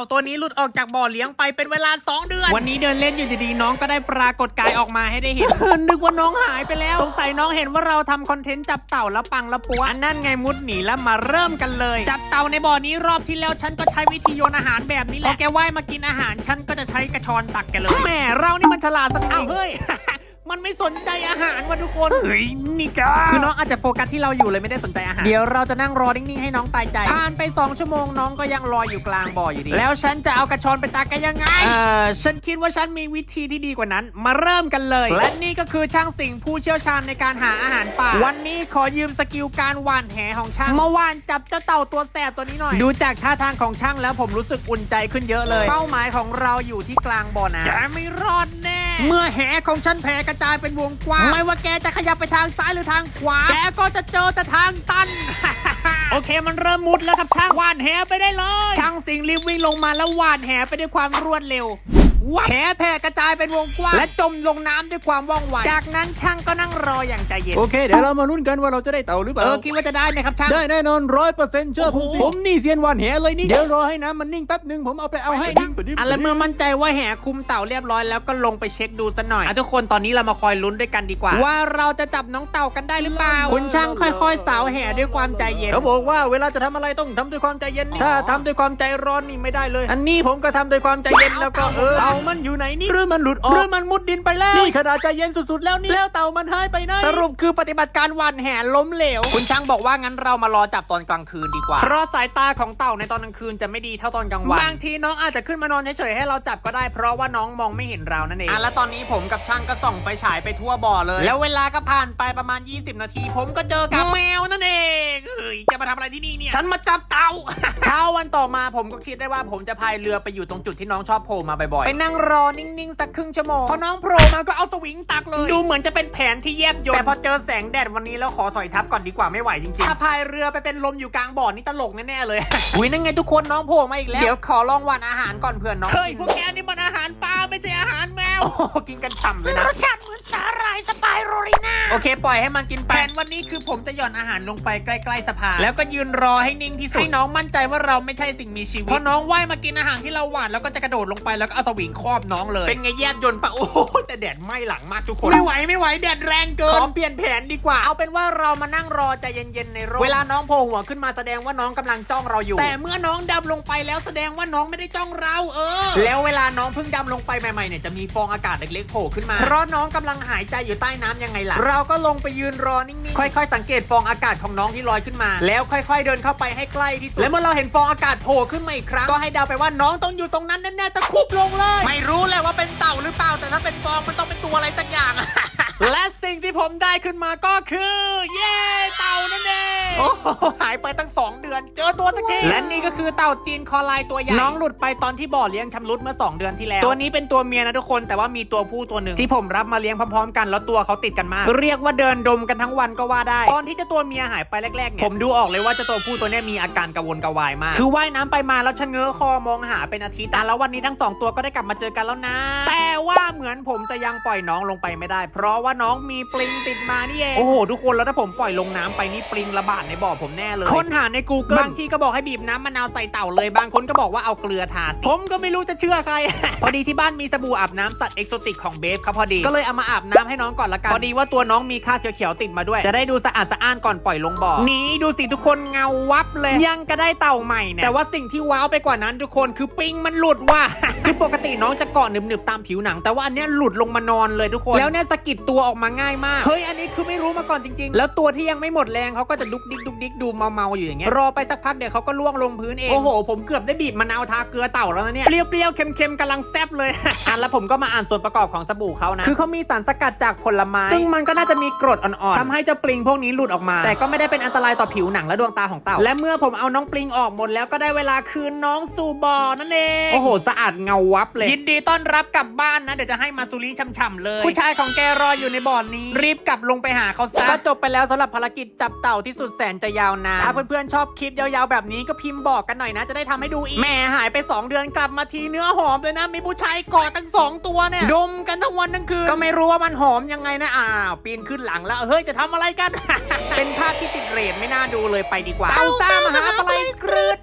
าตัวนี้หลุดออกจากบ่อเลี้ยงไปเป็นเวลา 2 เดือน วันนี้เดินเล่นอยู่ดีๆน้องก็ได้ปรากฏกายออกมาให้ได้เห็น นึกว่าน้องหายไปแล้ว สงสัยน้องเห็นว่าเราทำคอนเทนต์จับเต่าแล้วปังแล้วปัวอันนั่นไงมุดหนีแล้วมาเริ่มกันเลย จับเต่าในบ่อนี้รอบที่แล้วฉันก็ใช้วิธีโยนอาหารแบบนี้แหละพอแกว่ายมากินอาหารฉันก็จะใช้กระชอนตักแกเลยแหมเรานี่มันฉลาดสักทีเฮ้ย มันไม่สนใจอาหารว่ะทุกคน เฮ้ยนี่กาคือน้องอาจจะโฟกัสที่เราอยู่เลยไม่ได้สนใจอาหาร เดี๋ยวเราจะนั่งรอนิ่งๆให้น้องตายใจ ผ่านไป 2 ชั่วโมงน้องก็ยังลอยอยู่กลางบ่ออยู่ดี แล้วฉันจะเอากระชอนไปตักกันยังไง เออฉันคิดว่าฉันมีวิธีที่ดีกว่านั้น มาเริ่มกันเลย และนี่ก็คือช่างสิงห์ผู้เชี่ยวชาญในการหาอาหารป่า วันนี้ขอยืมสกิลการหว่านแหของช่างมาหว่านจับเจ้าเต่าตัวแสบตัวนี้หน่อย ดูจากท่าทางของช่างแล้วผมรู้สึกอุ่นใจขึ้นเยอะเลย เป้าหมายของเราอยู่ที่กลางบ่อน้ำแกไม่รอดแน่ เมื่อแหของฉันแผ่กระจายเป็นวงกว้าง ไม่ว่าแกจะขยับไปทางซ้ายหรือทางขวา แกก็จะเจอแต่ทางตัน โอเคมันเริ่มมุดแล้วครับช่างหวานแหไปได้เลย ช่างสิงห์รีบวิ่งลงมาแล้วหวานแหไปด้วยความรวดเร็ว ว้าวแหแผ่กระจายเป็นวงกว้างและจมลงน้ำด้วยความว่องไวจากนั้นช่างก็นั่งรออย่างใจเย็นโอเค เดี๋ยวเรามาลุ้นกันว่าเราจะได้เต่าหรือเปเอล่าอคิดว่าจะได้ไหมครับช่างได้แน่นอนร้อยเปอร์เซ็นต์เชื่อผมสิโอ้โหผมนี่เซียนหวานแหเลยนี่เดี๋ยวรอให้น้ำมันนิ่งแป๊บหนึ่งผมเอาไปเอาให้นิ่งอะแล้วเมื่อมั่นใจว่าแห่คุมเต่าเรียบร้อยแล้วก็ลงไปเช็คดูสัหน่อยอะทุกคนตอนนี้เรามาคอยลุ้นด้วยกันดีกว่า ว่าเราจะจับน้องเต่ากันได้หรือเปล่าคุณช่างค่อยๆ สาวแห่ด้วยความใจเย็นเขาบอกว่าเวลาจะทำอะไรต้องทำด้วยความใจเย็นนี่ถ้าทำด้วยความใจร้อนนี่ไม่ได้เลย อันนี้ผมก็ทำด้วยความใจเย็นแล้วก็เออเต่ามันอยู่ไหนนี่หรือมันหลุดออกหรือมันมุดดินไปแล้ว นี่ขนาดใจเย็นสุดๆแล้วนี่แล้วเต่ามันหายไปไหนสรุปคือปฏิบัติการหวันแห่ล้มเหลว คุณช่างบอกว่างั้นเรามารอจับตอนกลางคืนดีกว่า เพราะสายตาของเต่าในตอนกลางคืนจะไม่ดีเท่าตอนกลางวันบางทีน้องอาจจะขึ้นมานอนเฉยๆให้เราจับก็ได้ เพราะว่าน้องมองไม่เห็นเรานั่นเองอะแล้วตอนนี้ผมกับช่างก็ส่องไฟฉายไปทั่วบ่อเลย แล้วเวลาก็ผ่านไปประมาณ 20 นาที ผมก็เจอกับแมวนั่นเองเฮ้ยจะมาทำอะไรที่นี่เนี่ยฉันมาจับเต่าเช้าวันต่อมาผมก็คิดได้ว่าผมจะพายเรือไปอยู่ตรงจุดที่น้องชอบโผล่มาบ่อยๆไปนั่งรอนิ่งๆสักครึ่งชั่วโมงพอน้องโผล่มาก็เอาสวิงตักเลย ดูเหมือนจะเป็นแผนที่แยบยลแต่พอเจอแสงแดดวันนี้แล้วขอถอยทับก่อนดีกว่าไม่ไหวจริงๆถ้าพายเรือไปเป็นลมอยู่กลางบ่อนี่ตลกแน่ๆเลยอุ้ยนั่นไงทุกคนน้องโผล่มาอีกแล้วเดี๋ยวขอลองหวานอาหารก่อนเผื่อน้องเฮ้ยพวกแกนี่มันอาหารปลาไม่ใช่อาหารแมวโอ้โหกินกันฉ่ำเลยนะรสชาติเหมือนสาหร่ายสไปโรลิน่าโอเค ปล่อยให้มันกินไปแผนวันนี้คือผมจะหย่อนอาหารลงไปใกล้ๆสะพานแล้วก็ยืนรอให้นิ่งที่สุดให้น้องมั่นใจว่าเราไม่ใช่สิ่งมีชีวิตพอน้องว่ายมากินอาหารที่เราหวานแล้วก็จะกระโดดลงไปแล้วก็เอาสวิงครอบน้องเลย เป็นไงแยบยนต์ปะโอ้โหแต่แดดไหม้หลังมากทุกคนไม่ไหวไม่ไหวแดดแรงเกินขอเปลี่ยนแผนดีกว่า เอาเป็นว่าเรามานั่งรอใจเย็นๆในร่มเวลาน้องโผล่หัวขึ้นมาแสดงว่าน้องกำลังจ้องเราอยู่ แต่เมื่อน้องดำลงไปแล้วแสดงว่าน้องไม่ได้จ้องเราเออ แล้วเวลาน้องเพิ่งดำลงไปใหม่ๆเนี่ยจะมีฟองอากาศเล็กๆโผล่ขึ้นมา เพราะน้องกำลังหายใจอยู่ใต้น้ำยังไงล่ะ เราก็ลงไปยืนรอนิ่งๆ ค่อยๆ สังเกตฟองอากาศของน้องที่ลอยขึ้นมา แล้วค่อยๆ เดินเข้าไปให้ใกล้ที่สุด และเมื่อเราเห็นฟองอากาศโผล่ขึ้นมาอีกครั้ง ก็ให้เดาไปว่าน้องต้องอยู่ตรงนั้นแน่ๆตะคุบลงเลย ไม่รู้แหละว่าเป็นเต่าหรือเปล่า แต่ถ้าเป็นฟองมันต้องเป็นตัวอะไรสักอย่าง และสิ่งที่ผมได้ขึ้นมาก็คือ เย้เต่านั่นเอง โอ้โหหายไปตั้ง 2 เดือน เจอตัวสักที และนี่ก็คือเต่าจีนคอลายตัวใหญ่ น้องหลุดไปตอนที่บ่อเลี้ยงชำรุดเมื่อ 2 เดือนที่แล้ว ตัวนี้เป็นตัวเมียนะทุกคน แต่ว่ามีตัวผู้ตัวหนึ่งที่ผมรับมาเลี้ยงพร้อมๆกัน แล้วตัวเขาติดกันมาก เรียกว่าเดินดมกันทั้งวันก็ว่าได้ ตอนที่เจ้าตัวเมียหายไปแรกๆเนี่ย ผมดูออกเลยว่าเจ้าตัวผู้ตัวเนี้ยมีอาการกระวนกระวายมาก คือว่ายน้ำไปมาแล้วชะเง้อคอมองหาเป็นอาทิตย์แต่แล้ววันนี้ทั้งสองตัวก็ได้กลับมาเจอกันแล้วนะ แต่ว่าเหมือนผมจะยังปล่อยน้องลงไปไม่ได้ เพราะว่าน้องมีปลิงติดมานี่เอง โอ้โหทุกคนแล้วถ้าผมปล่อยลงน้ำไปนี่ปลิงระบาดในบ่อผมแน่เลยค้นหาใน Google บางที่ก็บอกให้บีบน้ำมะนาวใส่เต่าเลยบางคนก็บอกว่าเอาเกลือทาสิผมก็ไม่รู้จะเชื่อใคร พอดีที่บ้านมีสบู่อาบน้ำสัตว์เอกโซติกของเบฟครับพอดี ก็เลยเอามาอาบน้ำให้น้องก่อนละกันพอดีว่าตัวน้องมีคราบเขียวๆติดมาด้วย จะได้ดูสะอาดสะอ้านก่อนปล่อยลงบ่อนี่ดูสิทุกคนเงาวับเลยยังก็ได้เต่าใหม่เนี่ยแต่ว่าสิ่งที่ว้าวไปกว่านั้นทุกคนคือปิงมันหลุดว่ะคือปกติน้องจะเกาะหนึบๆตามผิวหนัง แต่ว่าอันเนี้ยหลุดลงมานอนเลยทุกคน แล้วเนี่ยสะกิดตัวออกมาง่ายมากเฮ้ยอันนี้คือไม่รู้มาก่อนจริง ๆ แล้วตัวที่ยังไม่หมดแรงเขาก็จะดุกดิกดุกดิกดูเมาๆอยู่อย่างเงี้ยรอไปสักพักเดี๋ยวเขาก็ล่วงลงพื้นเองโอ้โห ผมเกือบได้บีบมะนาวทาเกลือเต่าแล้วนะเนี่ยเปรี้ยวๆเค็มๆกำลังแซ่บเลยอะแล้วผมก็มาอ่านส่วนประกอบของสบู่เขานะคือเขามีสารสกัดจากผลไม้ซึ่งมันก็น่าจะมีกรดอ่อนๆทำให้เจ้าปลิงพวกนี้หลุดออกมา แต่ก็ไม่ได้เป็นอันตรายต่อผิวหนังและดวงตาของเต่า และเมื่อผมเอาน้องปลิงออกหมดแล้วก็ได้เวลาคืนน้องสู่บ่อนั่นเองโอ้โหสะอาดเงาวับเลย ยินดีต้อนรับกลับบ้านนะเดี๋ยวจะให้มาซูริช่ำๆเลย ผู้ชายของแกรออยู่ในบ่อนนี้ รีบกลับลงไปหาเขาซะก็จบไปแล้วสำหรับภารกิจจับเต่าที่สุดแสนจะยาวนาน ถ้าเพื่อนๆชอบคลิปยาวๆแบบนี้ก็พิมพ์บอกกันหน่อยนะ จะได้ทำให้ดูอีก แม่หายไป 2 เดือนกลับมาทีเนื้อหอมเลยนะ มีผู้ชายกอดทั้งสองตัวเนี่ย ดมกันทั้งวันทั้งคืน ก็ไม่รู้ว่ามันหอมยังไงนะอ้าวปีนขึ้นหลังแล้ว เฮ้ยจะทำอะไรกัน เป็นภาพที่ติดเรทไม่น่าดูเลยไปดีกว่าเต่าซ่ามหาปลายกรืด